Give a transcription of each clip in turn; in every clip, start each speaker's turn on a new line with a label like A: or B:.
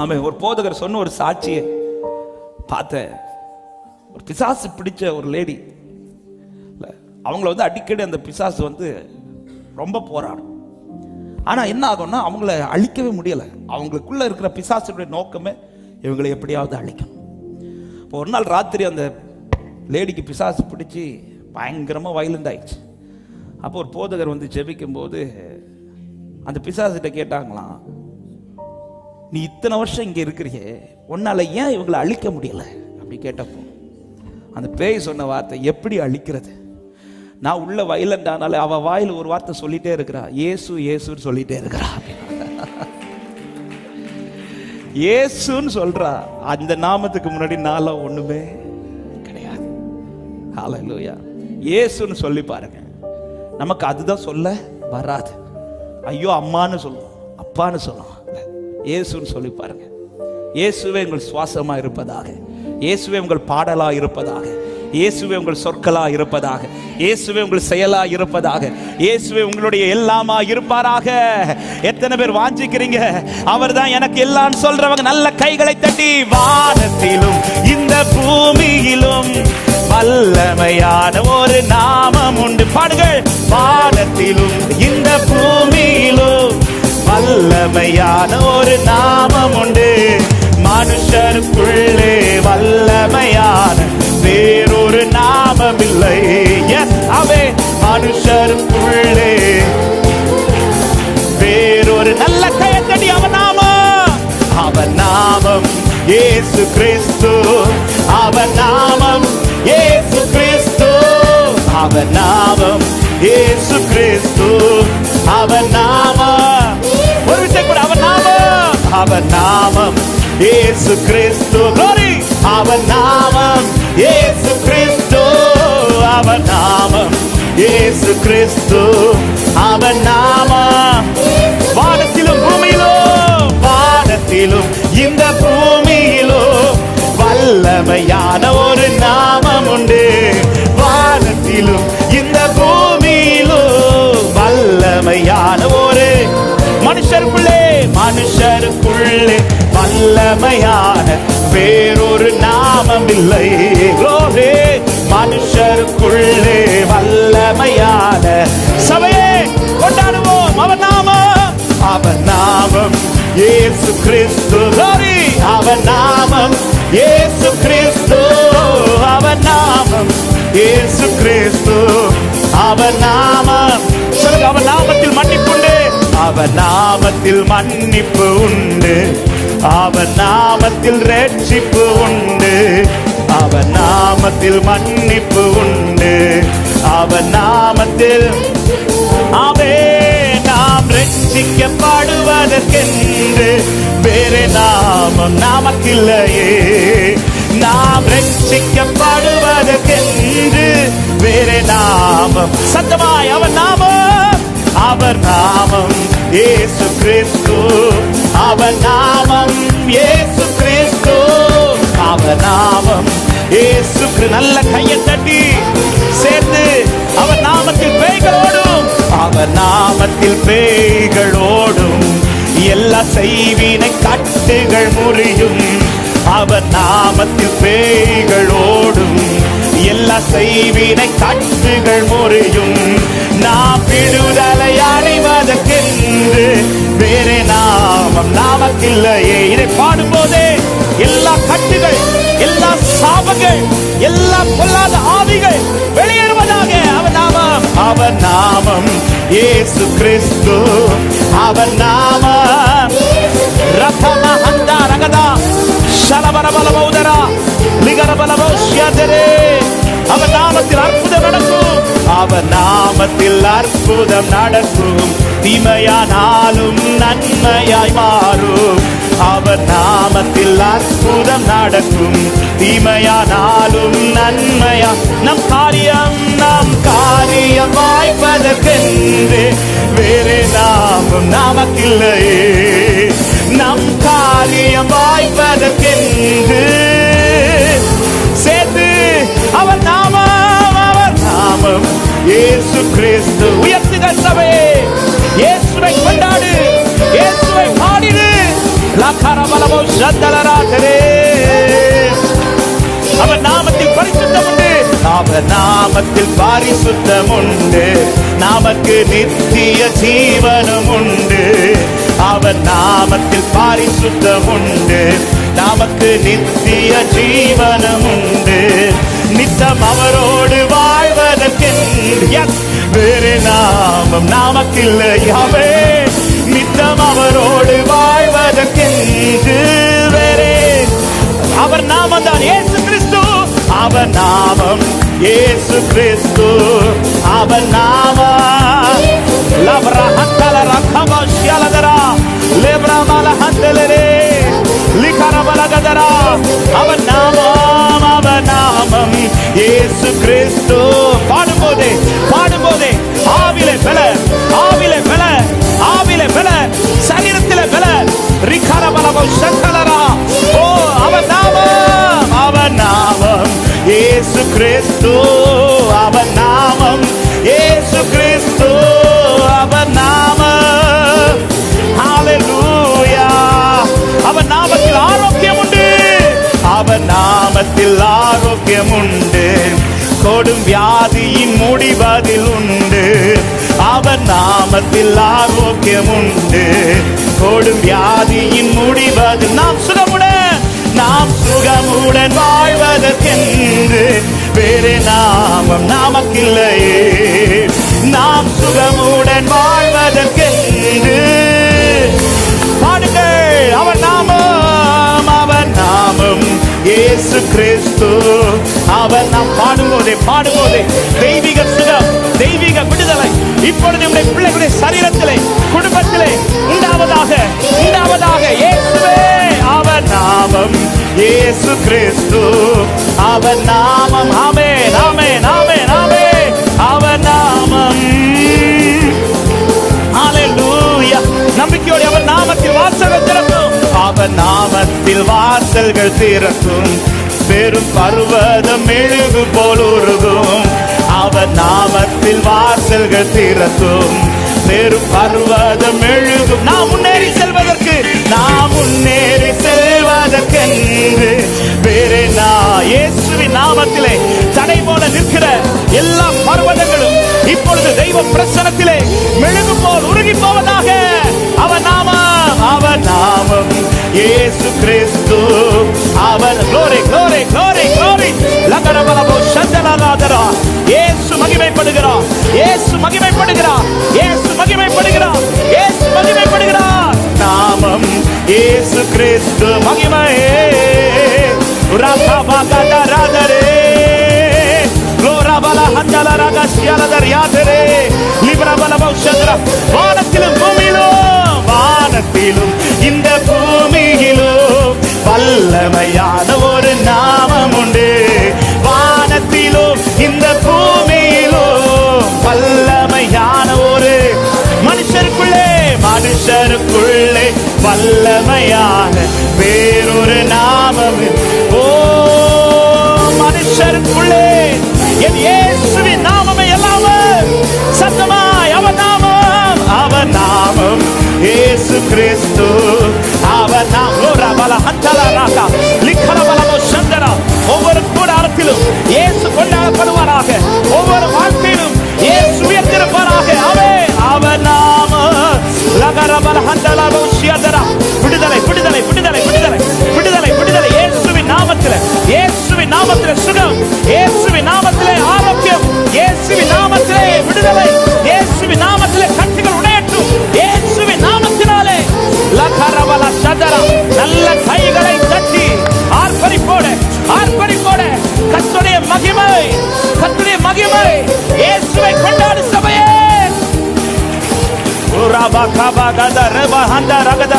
A: ஆமே ஒரு போதகர் சொன்ன ஒரு சாட்சியை பார்த்தேன். ஒரு பிசாசு பிடிச்ச ஒரு லேடி அவங்கள வந்து அடிக்கடி அந்த பிசாசு வந்து ரொம்ப போராடும். ஆனால் என்ன ஆகும்னா அவங்கள அழிக்கவே முடியலை. அவங்களுக்குள்ளே இருக்கிற பிசாசுடைய நோக்கமே இவங்களை எப்படியாவது அழிக்கணும். இப்போ ஒரு நாள் ராத்திரி அந்த லேடிக்கு பிசாசு பிடிச்சி பயங்கரமாக வயலண்ட் ஆயிடுச்சு. அப்போ ஒரு போதகர் வந்து ஜெபிக்கும் போது அந்த பிசாசிட்ட கேட்டாங்களாம் நீ இத்தனை வருஷம் இங்கே இருக்கிறியே உன்னால ஏன் இவங்களை அழிக்க முடியல? அப்படி கேட்டப்போ அந்த பேய் சொன்ன வார்த்தை எப்படி அழிக்கிறது? நான் உள்ள வயலண்ட் அவள் வாயில் ஒரு வார்த்தை சொல்லிட்டே இருக்கிறா ஏசு ஏசுன்னு சொல்லிட்டே இருக்கிறா. ஏசுன்னு சொல்றா. அந்த நாமத்துக்கு முன்னாடி நாள ஒண்ணுமே கிடையாது. ஹாலலூயா இயேசுன்னு சொல்லி பாருங்க. நமக்கு அதுதான் சொல்ல வராது. ஐயோ அம்மான்னு சொல்லுவோம். அப்பான்னு சொல்லுவோம். இயேசுன்னு சொல்லி பாருங்க. இயேசுவே உங்கள் சுவாசமா இருப்பதாக. இயேசுவே உங்கள் பாடலாக இருப்பதாக. இயேசுவே உங்கள் சொற்களாக இருப்பதாக. இயேசுவே உங்கள் செயலா இருப்பதாக. இயேசுவே உங்களுடைய எல்லாமா இருப்பாராக. எத்தனை பேர் வாஞ்சிக்கிறீங்க? அவர் தான் எனக்கு எல்லாம் சொல்றவங்க நல்ல கைகளை தட்டி வானத்திலும் இந்த பூமியிலும் வல்லமையான ஒரு நாமம் உண்டு. பாடுங்கள். வானத்திலும் இந்த பூமியிலும் வல்லமையான ஒரு நாமம் உண்டு மனுஷருக்குள்ளே வல்லமையான வேறொரு நாமம் இல்லை அவே மனுஷருக்குள்ளே வேறொரு நல்ல கையத்தடி அவன் நாமம். அவன் நாமம் ஏசு கிறிஸ்து. அவன் நாமம் ஏசு கிறிஸ்து. அவன் நாமம் ஏசு கிறிஸ்து. அவன் நாமம் அவன் நாமம் ஏசு கிறிஸ்து. Glory! அவன் நாமம் ஏசு கிறிஸ்து. அவன் நாமம் ஏசு கிறிஸ்து. அவன் நாமம். வானத்திலும் பூமியிலும் வானத்திலும் இந்த பூமியிலும் வல்லமையான ஒரு நாமம் உண்டு. வானத்திலும் இந்த பூமியிலும் வல்லமையான ஒரு மனுஷருக்குள்ளே மனுஷருக்கு வல்லமையான வேறொரு நாமம் இல்லை glory. மனுஷருக்குள்ளே வல்லமையான சபையே கொண்டாடுவோம் அவன் நாமம். அவன் நாமம் இயேசு கிறிஸ்து. glory. அவன் நாமம் இயேசு கிறிஸ்து. அவன் நாமம் இயேசு கிறிஸ்து. அவன் நாமம். சொல்லுங்க அவன் நாமத்தில் மன்னிப்புண்டு அவன் நாமத்தில் மன்னிப்பு உண்டு. அவன் நாமத்தில் ரட்சிப்பு உண்டு. அவன் நாமத்தில் மன்னிப்பு உண்டு. அவன் நாமத்தில் அவே நாம் ரட்சிக்கப்படுவதற்கென்று. வேறு நாமம் நமக்கில்லையே நாம் ரட்சிக்கப்படுவதற்கென்று. வேறு நாமம். சத்தமாய் அவன் நாமம். அவர் நாமம். இயேசு கிறிஸ்து அவர் நாமம் இயேசு கிறிஸ்து அவர் நாமம் இயேசு நல்ல கையை தட்டி சேர்ந்து அவர் நாமத்தில் பேய்களோடும் அவர் நாமத்தில் பேய்களோடும் எல்லா செய்வினை கட்டுகள் முறியும். அவர் நாமத்தில் பேய்களோடும் எல்லா செய்வினை கட்டுகள் முறையும். இல்லையே. இதை பாடும்போதே எல்லா கட்டுகள் எல்லா சாபங்கள் எல்லா பொல்லாத ஆவிகள் வெளியேறுவதாக. அவன் நாமம் அவன் நாமம் ஏசு கிறிஸ்து. அவன் நாமம். ரத்தம ஹந்தா ரகதா சலபர பலமௌதரா லிகர பலமௌஷியதரே அவன் நாமத்தில் அற்புதம் நடக்கும். அவன் நாமத்தில் அற்புதம் நடக்கும். தீமையானாலும் நன்மையாய் மாறும். அவர் நாமத்தில் அற்புதம் நடக்கும். தீமையானாலும் நன்மையா நம் காரியம் நம் காரியம் வாய்ப்பதற்கென்று வேறு நாமும் நமக்கில்லையே நம் காரியம் வாய்ப்பதற்கென்று இயேசு கிறிஸ்து உயர்த்துக சபையே. இயேசுவை கொண்டாடு. இயேசுவை பாடிடு லா லகரபலபோ சந்தலராதரே. அவர் நாமத்தில் பரிசுத்தம் உண்டு அவர் நாமத்தில் பரிசுத்தம் உண்டு நமக்கு நித்திய ஜீவனம் உண்டு அவர் நாமத்தில் பரிசுத்தம் உண்டு நமக்கு நித்திய ஜீவனம் உண்டு நித்தம் அவரோடு வா வேறு நாமம் நாமக்கில்லையாவே. நித்தம் அவரோடு வாழ்வதற்கென்று வேறே. அவர் நாமம் தான் ஏசு கிறிஸ்து. அவர் நாமம் ஏசு கிறிஸ்து. அவர் நாமம். லவ்ரா ஹந்தல ரக்கம ஹந்தலரே. லிகர அவர் நாமம் அவர் நாமம் ஏசு கிறிஸ்து. போது பாடும் போது ஆவில பல ஆவில பல ஆவில பல சரீரத்தில பல. ரிகார பலவோ சங்கலரா. ஓ அவர் நாமம் அவர் நாமம். ஏசு கிறிஸ்து அவர் நாமம். ஏசு கிறிஸ்து அவர் நாமம். ஹalleluya. அவர் நாமத்தில் ஆரோக்கியம் உண்டு. அவர் நாமத்தில் ஆரோக்கியம் உண்டு. கொடும் வியாதியின் முடிவதில் உண்டு. அவர் நாமத்தில் ஆரோக்கியம் உண்டு. கொடும் வியாதியின் முடிவது நாம் சுகமுடன் நாம் சுகமுடன் வாழ்வதற்கென்று வேறு நாமம் நமக்கில்லையே. நாம் சுகமுடன் வாழ்வதற்கென்று. பாடுங்கள் அவர் நாமம் அவர் நாமம் இயேசு கிறிஸ்து. அவர் நாம் பாடும்போதே பாடும்போதே தெய்வீக சுகம் தெய்வீக விடுதலை. இப்பொழுது நம்முடைய பிள்ளைகளுடைய சரீரத்திலே குடும்பத்திலே உண்டாவதாக உண்டாவதாக இயேசுவே அவர் நாமம் இயேசு கிறிஸ்து. அவர் நாமம் ஆமே நாமே நாமே நாமே அவர் நாமம். ஹalleluya. நம்பிக்கையோடு அவர் நாமத்தில் வாசல்கள் திறக்கும். அவர் நாமத்தில் வாசல்கள் திறக்கும். பெரும் பர்வதம் மெழுகு போல் உருகும். அவர் நாமத்தில் வாசல்கள் திறக்கும். பெரும் பர்வதம் மெழுகும் நாம் முன்னேறி செல்வதற்கு நாம் முன்னேறி செல்வதற்கென்று. வேறே நான் இயேசுவின் நாமத்திலே தடை போல நிற்கிற எல்லா பர்வதங்களும் இப்பொழுது தெய்வ பிரசனத்திலே மெழுகு போல் உருகி போவதாக. அவர் நாமம் அவர் நாமம் இயேசு கிறிஸ்து. இயேசு கிறிஸ்து மகிமையே. ராதரே. லோராபல ஹந்தல ரகசியலதர் யாதரே லிப்ரபல பௌஷந்திர வானத்திலும் பூமியிலும் வானத்திலும் இந்த பூமியிலும் வல்லமையான ஒரு நாமம் உண்டு வானத்திலும் இந்த பூமியிலும் வல்லமையான ஒரு மனுஷருக்குள்ளே மனுஷருக்குள்ளே வல்லமையான வேறொரு நாமம் ஓ மனுஷருக்குள்ளே என் இயேசுவின் நாமமே அல்லாமல் சத்தமாய் அவர் நாமம் அவர் நாமம். இயேசு கிறிஸ்து அவர் நாம் உராபா காபா கத ரபா ஹந்த ரகத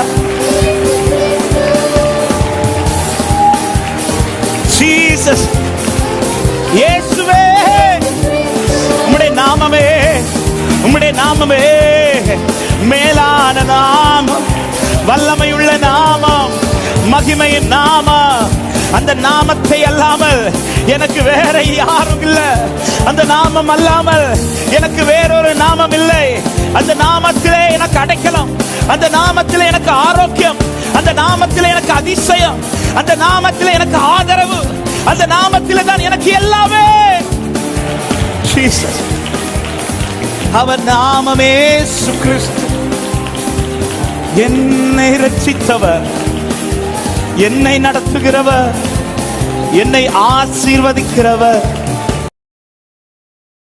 A: ஜீசஸ் இயேசுவே உம்முடைய நாமமே உம்முடைய நாமமே. மேலான நாமம் வல்லமையுள்ள நாமம் மகிமையின் நாமம். அந்த நாமத்தை அல்லாமல் எனக்கு வேற யாரும் இல்லை. அந்த நாமம் அல்லாமல் எனக்கு வேறொரு நாமம் இல்லை. அந்த நாமத்திலே எனக்கு அடைக்கலாம். அந்த நாமத்தில் எனக்கு ஆரோக்கியம். அந்த நாமத்தில் எனக்கு அதிசயம். அந்த நாமத்தில் எனக்கு ஆதரவு. அந்த நாமத்தில் தான் எனக்கு எல்லாமே. அவர் நாமமே சுகிறிஸ்து என்னை ரட்சித்தவர் என்னை நடத்துகிறவர். என்னை ஆசீர்வதிக்கிறவர்.